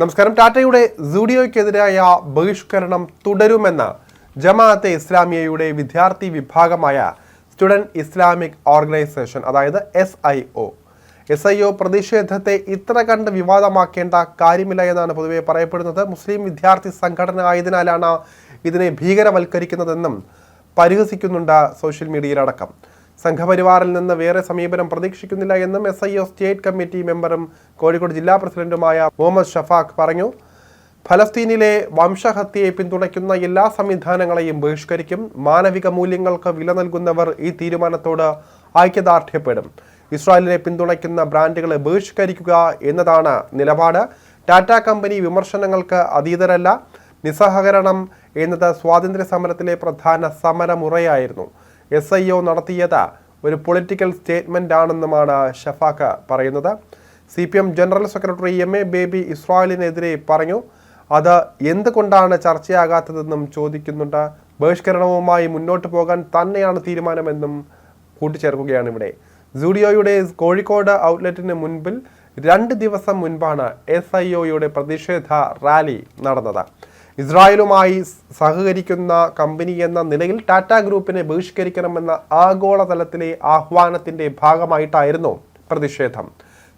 നമസ്കാരം. ടാറ്റയുടെ സൂഡിയോയ്ക്കെതിരായ ബഹിഷ്കരണം തുടരുമെന്ന് ജമാഅത്തെ ഇസ്ലാമിയയുടെ വിദ്യാർത്ഥി വിഭാഗമായ സ്റ്റുഡന്റ് ഇസ്ലാമിക് ഓർഗനൈസേഷൻ അതായത് S I O. S I O പ്രതിഷേധത്തെ ഇത്ര കണ്ട് വിവാദമാക്കേണ്ട കാര്യമില്ല എന്നാണ് പൊതുവെ പറയപ്പെടുന്നത്. മുസ്ലിം വിദ്യാർത്ഥി സംഘടന ആയതിനാലാണ് ഇതിനെ ഭീകരവൽക്കരിക്കുന്നതെന്നും പരിഹസിക്കുന്നുണ്ട് സോഷ്യൽ മീഡിയയിലടക്കം. സംഘപരിവാറിൽ നിന്ന് വേറെ സമീപനം പ്രതീക്ഷിക്കുന്നില്ല എന്നും S I O state committee മെമ്പറും കോഴിക്കോട് ജില്ലാ പ്രസിഡന്റുമായ മുഹമ്മദ് ഷഫാഖ് പറഞ്ഞു. ഫലസ്തീനിലെ വംശഹത്യയെ പിന്തുണയ്ക്കുന്ന എല്ലാ സംവിധാനങ്ങളെയും ബഹിഷ്കരിക്കും. മാനവിക മൂല്യങ്ങൾക്ക് വില നൽകുന്നവർ ഈ തീരുമാനത്തോട് ഐക്യദാർഢ്യപ്പെടും. ഇസ്രായേലിനെ പിന്തുണയ്ക്കുന്ന ബ്രാൻഡുകളെ ബഹിഷ്കരിക്കുക എന്നതാണ് നിലപാട്. ടാറ്റ കമ്പനി വിമർശനങ്ങൾക്ക് അതീതരല്ല. നിസ്സഹകരണം എന്നത് സ്വാതന്ത്ര്യ സമരത്തിലെ പ്രധാന സമരമുറയായിരുന്നു. എസ് ഐ ഒ നടത്തിയത് ഒരു പൊളിറ്റിക്കൽ സ്റ്റേറ്റ്മെന്റ് ആണെന്നുമാണ് ഷഫാഖ പറയുന്നത്. C P M general secretary M A Baby ഇസ്രായേലിനെതിരെ പറഞ്ഞു അത് എന്തുകൊണ്ടാണ് ചർച്ചയാകാത്തതെന്നും ചോദിക്കുന്നുണ്ട്. ബഹിഷ്കരണവുമായി മുന്നോട്ട് പോകാൻ തന്നെയാണ് തീരുമാനമെന്നും കൂട്ടിച്ചേർക്കുകയാണ് ഇവിടെ. സൂഡിയോയുടെ കോഴിക്കോട് ഔട്ട്ലെറ്റിന് മുൻപിൽ രണ്ട് ദിവസം മുൻപാണ് എസ് ഐ ഒയുടെ പ്രതിഷേധ റാലി നടന്നത്. ഇസ്രായേലുമായി സഹകരിക്കുന്ന കമ്പനി എന്ന നിലയിൽ ടാറ്റ ഗ്രൂപ്പിനെ ബഹിഷ്കരിക്കണമെന്ന ആഗോളതലത്തിലെ ആഹ്വാനത്തിന്റെ ഭാഗമായിട്ടായിരുന്നു പ്രതിഷേധം.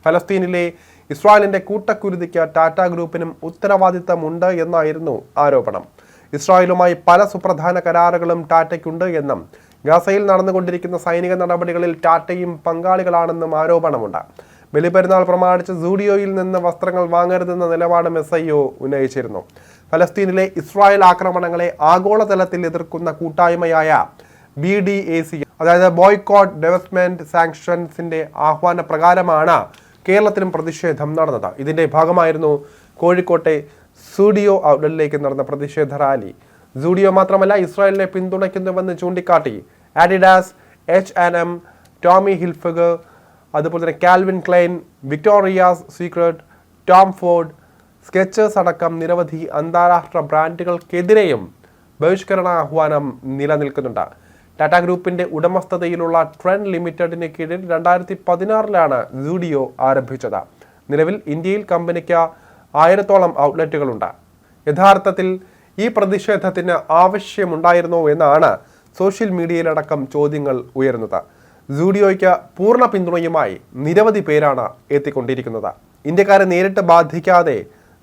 ഫലസ്തീനിലെ ഇസ്രായേലിന്റെ കൂട്ടക്കുരുതിക്ക് ടാറ്റ ഗ്രൂപ്പിനും ഉത്തരവാദിത്തമുണ്ട് എന്നായിരുന്നു ആരോപണം. ഇസ്രായേലുമായി പല സുപ്രധാന കരാറുകളും ടാറ്റയ്ക്കുണ്ട് എന്നും ഗസയിൽ നടന്നുകൊണ്ടിരിക്കുന്ന സൈനിക നടപടികളിൽ ടാറ്റയും പങ്കാളികളാണെന്നും ആരോപണമുണ്ട്. ബലിപെരുന്നാൾ പ്രമാണിച്ച് സൂഡിയോയിൽ നിന്ന് വസ്ത്രങ്ങൾ വാങ്ങരുതെന്ന നിലപാടും എസ് ഐ ഉന്നയിച്ചിരുന്നു. ഫലസ്തീനിലെ ഇസ്രായേൽ ആക്രമണങ്ങളെ ആഗോളതലത്തിൽ എതിർക്കുന്ന കൂട്ടായ്മയായ ബി ഡി എ സി അതായത് ബോയ്ക്കോട്ട് ഡെവലപ്മെന്റ് സാങ്ഷൻസിന്റെ ആഹ്വാന പ്രകാരമാണ് കേരളത്തിലും പ്രതിഷേധം നടന്നത്. ഇതിന്റെ ഭാഗമായിരുന്നു കോഴിക്കോട്ടെ സൂഡിയോ ഔട്ട്ലെറ്റിലേക്ക് നടന്ന പ്രതിഷേധ റാലി. സൂഡിയോ മാത്രമല്ല ഇസ്രായേലിനെ പിന്തുണയ്ക്കുന്നുവെന്ന് ചൂണ്ടിക്കാട്ടി. Adidas H and M Tommy Hilfiger അതുപോലെ തന്നെ Calvin Klein Victoria's Secret Tom Ford Skechers അടക്കം നിരവധി അന്താരാഷ്ട്ര ബ്രാൻഡുകൾക്കെതിരെയും ബഹിഷ്കരണ ആഹ്വാനം നിലനിൽക്കുന്നുണ്ട്. ടാറ്റ ഗ്രൂപ്പിന്റെ ഉടമസ്ഥതയിലുള്ള ട്രെൻഡ് ലിമിറ്റഡിന് കീഴിൽ രണ്ടായിരത്തി പതിനാറിലാണ് ജൂഡിയോ ആരംഭിച്ചത്. നിലവിൽ ഇന്ത്യയിൽ കമ്പനിക്ക് ആയിരത്തോളം ഔട്ട്ലെറ്റുകളുണ്ട്. യഥാർത്ഥത്തിൽ ഈ പ്രതിഷേധത്തിന് ആവശ്യമുണ്ടായിരുന്നോ എന്നാണ് സോഷ്യൽ മീഡിയയിലടക്കം ചോദ്യങ്ങൾ ഉയരുന്നത്. ജൂഡിയോയ്ക്ക് പൂർണ പിന്തുണയുമായി നിരവധി പേരാണ് എത്തിക്കൊണ്ടിരിക്കുന്നത്. ഇന്ത്യക്കാരെ നേരിട്ട് ബാധിക്കാതെ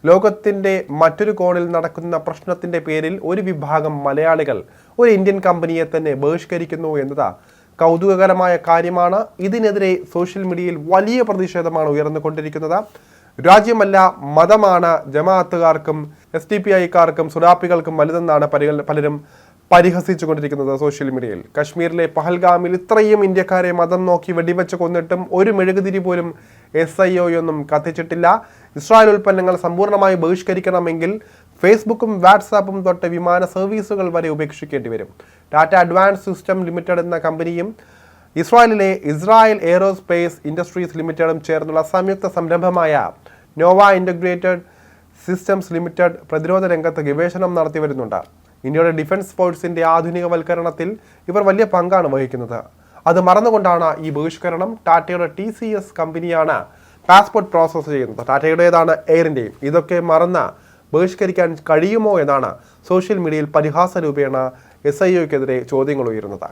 ലോകത്തിന്റെ മറ്റൊരു കോണിൽ നടക്കുന്ന പ്രശ്നത്തിന്റെ പേരിൽ ഒരു വിഭാഗം മലയാളികൾ ഒരു ഇന്ത്യൻ കമ്പനിയെ തന്നെ ബഹിഷ്കരിക്കുന്നു എന്നത് കൗതുകകരമായ കാര്യമാണ്. ഇതിനെതിരെ സോഷ്യൽ മീഡിയയിൽ വലിയ പ്രതിഷേധമാണ് ഉയർന്നുകൊണ്ടിരിക്കുന്നത്. രാജ്യമല്ല മതമാണ് ജമാഅത്തുകാർക്കും എസ് ഡി പി ഐക്കാർക്കും സുഡാപ്പികൾക്കും വലുതെന്നാണ് പലരും പരിഹസിച്ചു കൊണ്ടിരിക്കുന്നത് സോഷ്യൽ മീഡിയയിൽ. കശ്മീരിലെ പഹൽഗാമിൽ ഇത്രയും ഇന്ത്യക്കാരെ മതം നോക്കി വെടിവെച്ച് കൊന്നിട്ടും ഒരു മെഴുകുതിരി പോലും എസ് ഐ ഒന്നും കത്തിച്ചിട്ടില്ല. ഇസ്രായേൽ ഉൽപ്പന്നങ്ങൾ സമ്പൂർണമായി ബഹിഷ്കരിക്കണമെങ്കിൽ ഫേസ്ബുക്കും വാട്സാപ്പും തൊട്ട് വിമാന സർവീസുകൾ വരെ ഉപേക്ഷിക്കേണ്ടി വരും. ടാറ്റ അഡ്വാൻസ് സിസ്റ്റം ലിമിറ്റഡ് എന്ന കമ്പനിയും ഇസ്രായേലിലെ ഇസ്രായേൽ എയറോസ്പേസ് ഇൻഡസ്ട്രീസ് ലിമിറ്റഡും ചേർന്നുള്ള സംയുക്ത സംരംഭമായ നോവ ഇന്റഗ്രേറ്റഡ് സിസ്റ്റംസ് ലിമിറ്റഡ് പ്രതിരോധ രംഗത്ത് ഗവേഷണം നടത്തി വരുന്നുണ്ട്. ഇന്ത്യയുടെ ഡിഫൻസ് ഫോഴ്സിന്റെ ആധുനികവൽക്കരണത്തിൽ ഇവർ വലിയ പങ്കാണ് വഹിക്കുന്നത്. അത് മറന്നുകൊണ്ടാണ് ഈ ബഹിഷ്കരണം ടാറ്റയുടെ ടി സി എസ് കമ്പനിയാണ് പാസ്പോർട്ട് പ്രോസസ്സ് ചെയ്യുന്നത്. ടാറ്റയുടേതാണ് എയറിന്റെയും ഇതൊക്കെ മറന്ന് ബഹിഷ്കരിക്കാൻ കഴിയുമോ എന്നാണ് സോഷ്യൽ മീഡിയയിൽ പരിഹാസ രൂപേണ എസ് ഐ ഒക്കെതിരെ ചോദ്യങ്ങൾ ഉയരുന്നത്.